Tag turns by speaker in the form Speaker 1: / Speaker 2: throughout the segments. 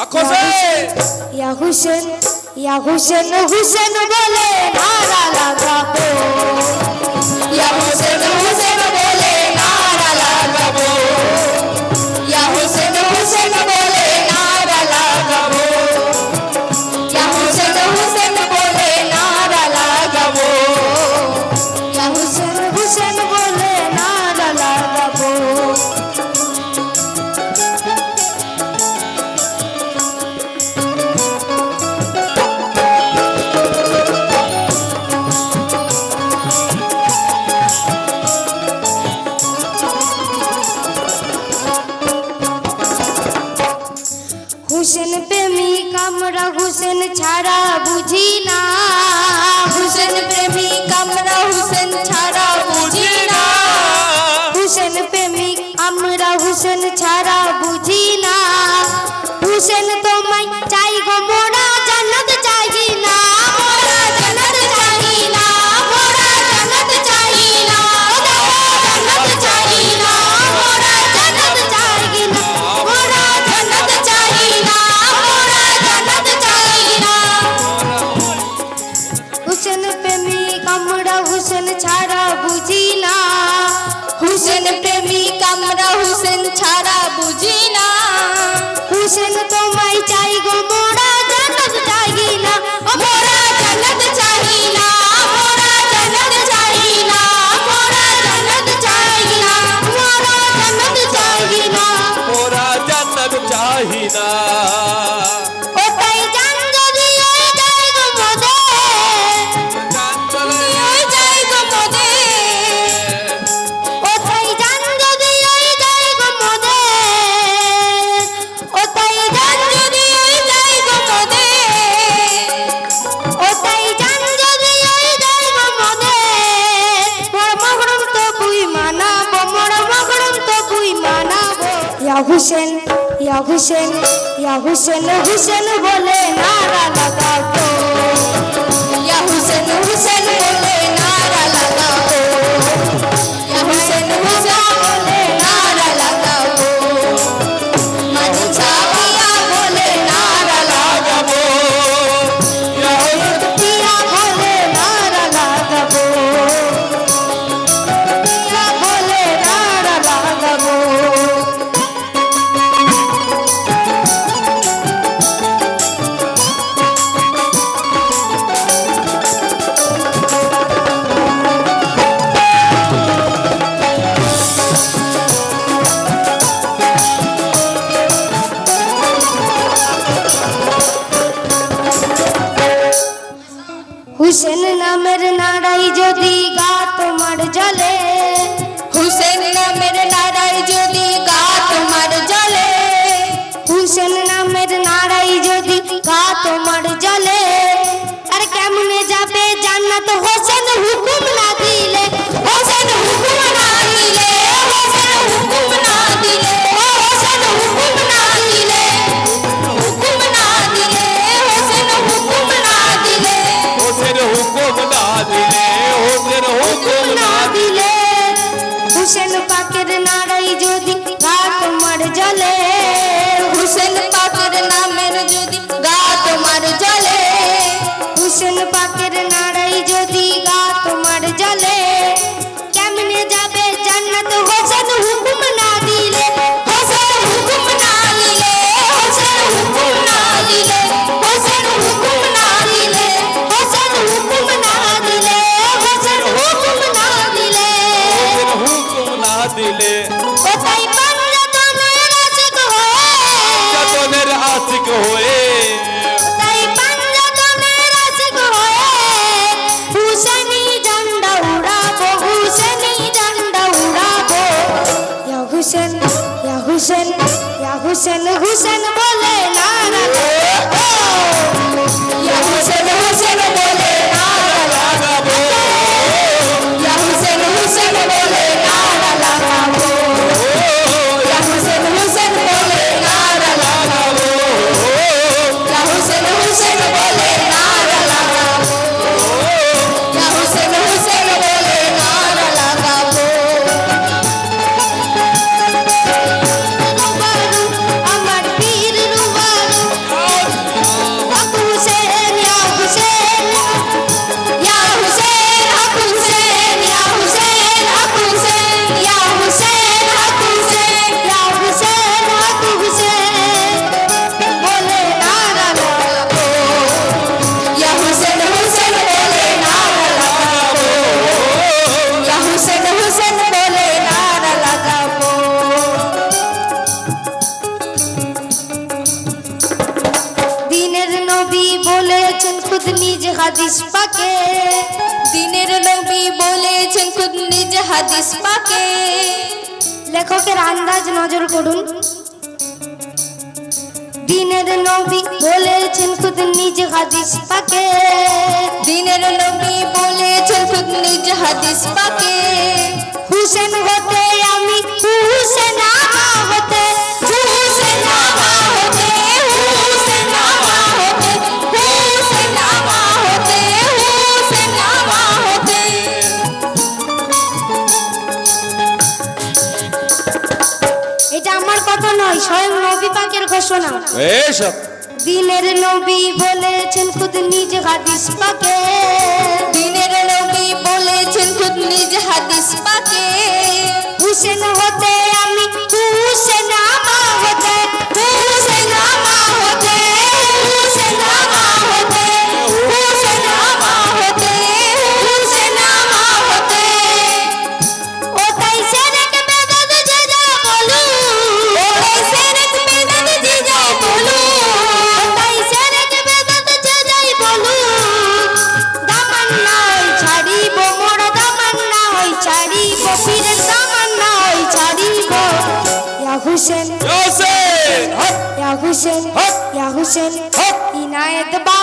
Speaker 1: ইয়া হুসেন ইয়া হুসেন হুসেন বলে নারা লাগাবো ইয়া হুসেন হুসেন হুসেন ইয়া হুসেন হুসেন বলে নারা লাগাতো। ইয়া হুসেন হুসেন বলে तेरे ना হুসেন হুসেন বলে মিসবাকে লেখকের আন্দাজ নজর করুন। দিনের নবী বলেছেন খুদ নিজ হাদিস পাকে। দিনের নবী বলেছেন খুদ নিজ হাদিস পাকে। হুসেন হতে আমি হুসেন হতে। স্বয়ং নবী পাকের ঘোষণা।
Speaker 2: এইসব।
Speaker 1: দিনের নবী বলেছেন খুদ নিজ হাদিস পাকে দিনের নবী বলেছেন খুদ নিজ হাদিস পাকে নায়েত বা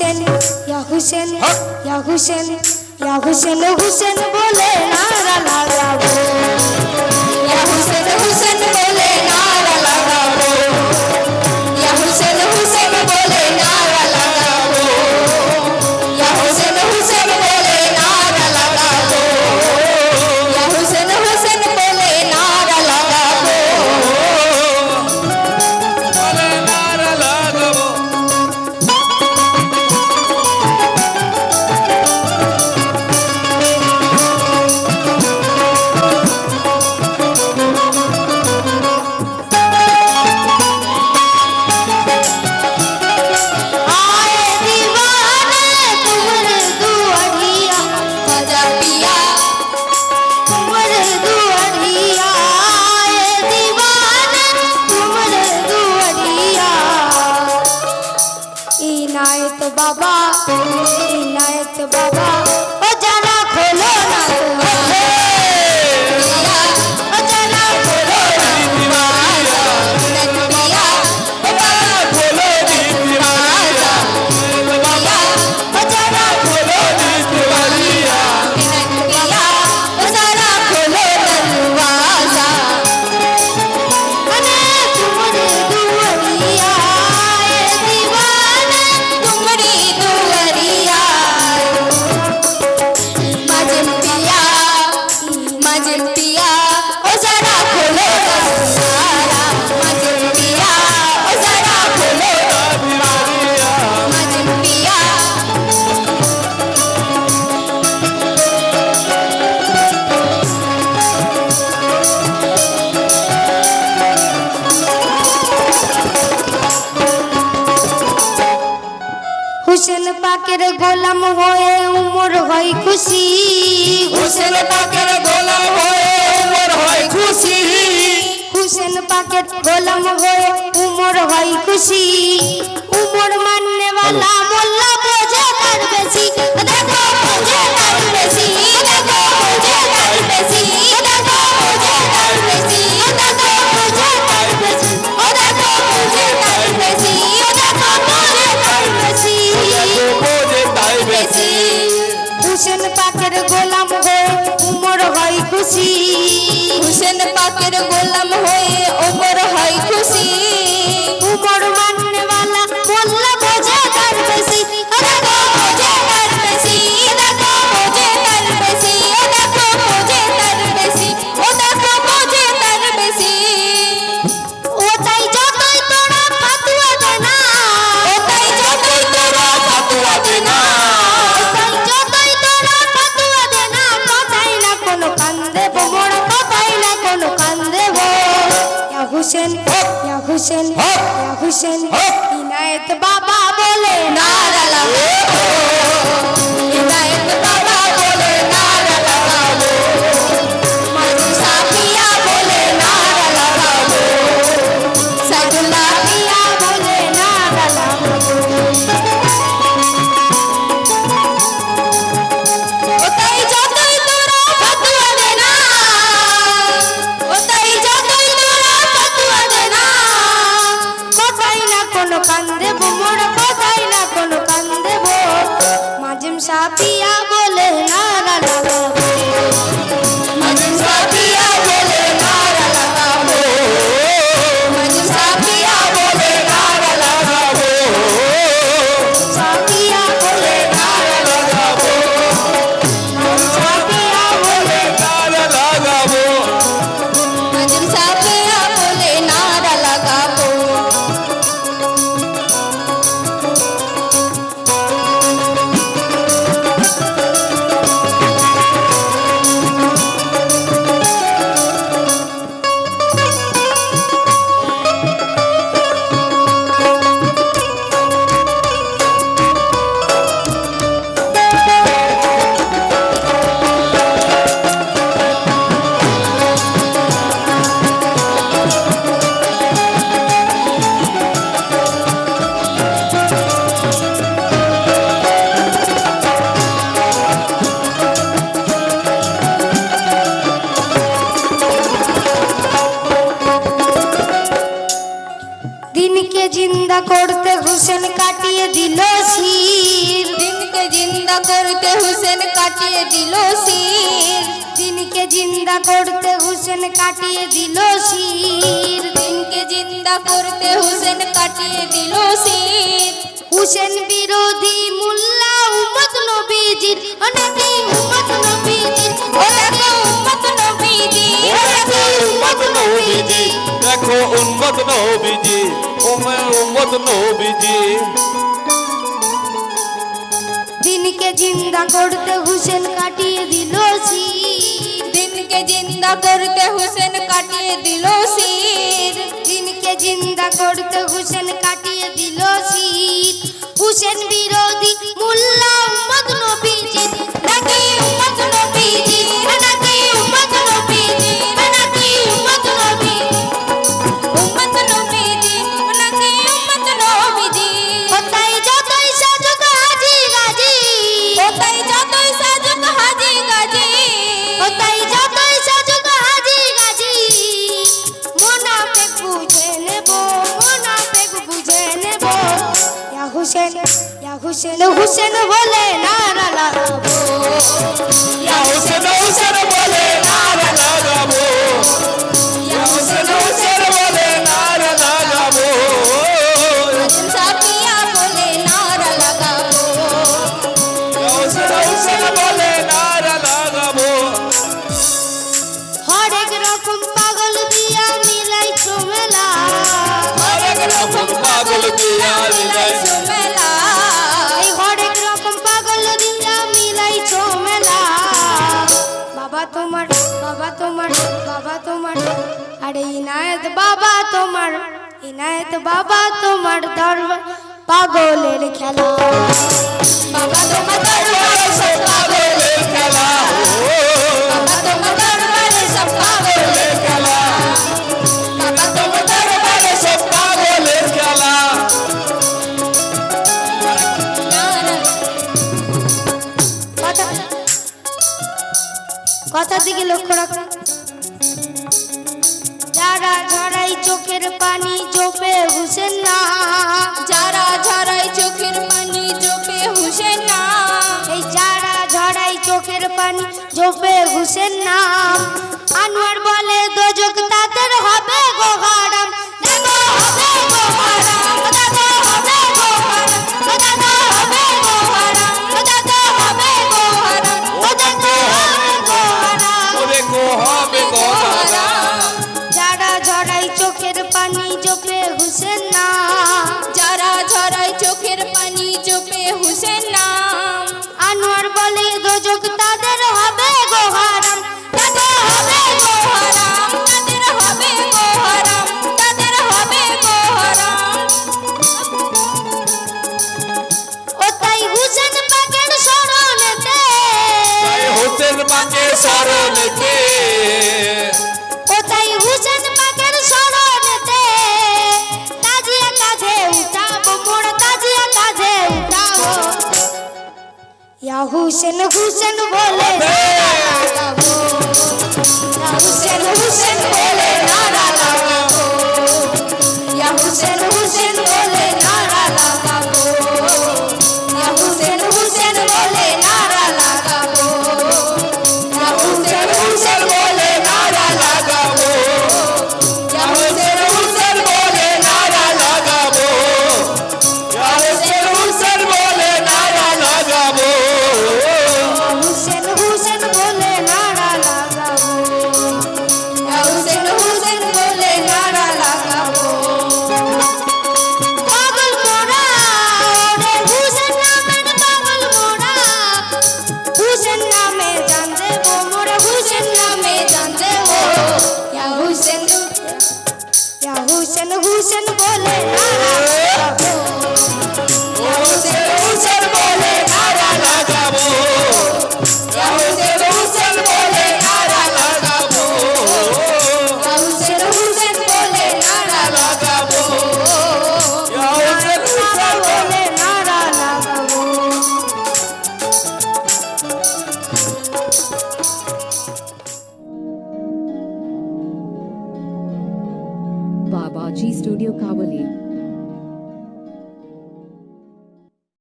Speaker 1: হুসেন ইয়া হুসেন ইয়া হুসেন ইয়া হুসেন হুসেন বলে নারা লাগা ইয়া হুসেন হুসেন বলে নারা খুশি,
Speaker 2: হুসেন পাকের গোলাম হয়ে উমর হয় খুশি।
Speaker 1: হুসেন পাকের গোলাম হয়ে উমর হয় খুশি। हुसन या हुसन इनायत দিনকে জিন্দা করতে হুসেন কাটিয়ে দিল শির। দিনকে জিন্দা করতে হুসেন কাটিয়ে দিল শির। দিনকে জিন্দা করতে হুসেন কাটিয়ে দিল শির। দিনকে জিন্দা করতে হুসেন কাটিয়ে দিল শির। হুসেন বিরোধী মুল্লা উম্মত নবীজির অনেকে উম্মত নবীজির। অনেকে উম্মত নবীজির। উম্মত
Speaker 2: দেখো উন্মত নবীজি ওমে উম্মত নবীজি।
Speaker 1: দিনকে জিন্দা করতে হুসেন কাটিয়ে দিল শির দিনকে জিন্দা করতে হুসেন কাটিয়ে দিল শির দিনকে জিন্দা করতে হুসেন কাটিয়ে দিল শির হুসেন বিরোধী মুল্লা উম্মত নবীজি ইয়া হুসেন ইয়া হুসেন হুসেন বলে নারা লাগাবো
Speaker 2: ইয়া হোসেন হোসেন বলে নারা
Speaker 1: তোমার, বাবা তোমার বাবা তোমার। আরে ইনায়েত বাবা তোমার, ইনায়েত বাবা তোমার ধর্ম পাগলের খেলা। বাবা তোমার
Speaker 2: খেলা।
Speaker 1: কথার দিকে লক্ষ্য রাখ। যারা ঝরাই চোখের পানি জোপে হুসেন না যারা ঝরাই চোখের পানি জোপে হুসেন না এই যারা ঝরাই চোখের পানি জোপে হুসেন না আনোয়ার বলে দোজক তাদের হবে গোহারাম হুসেন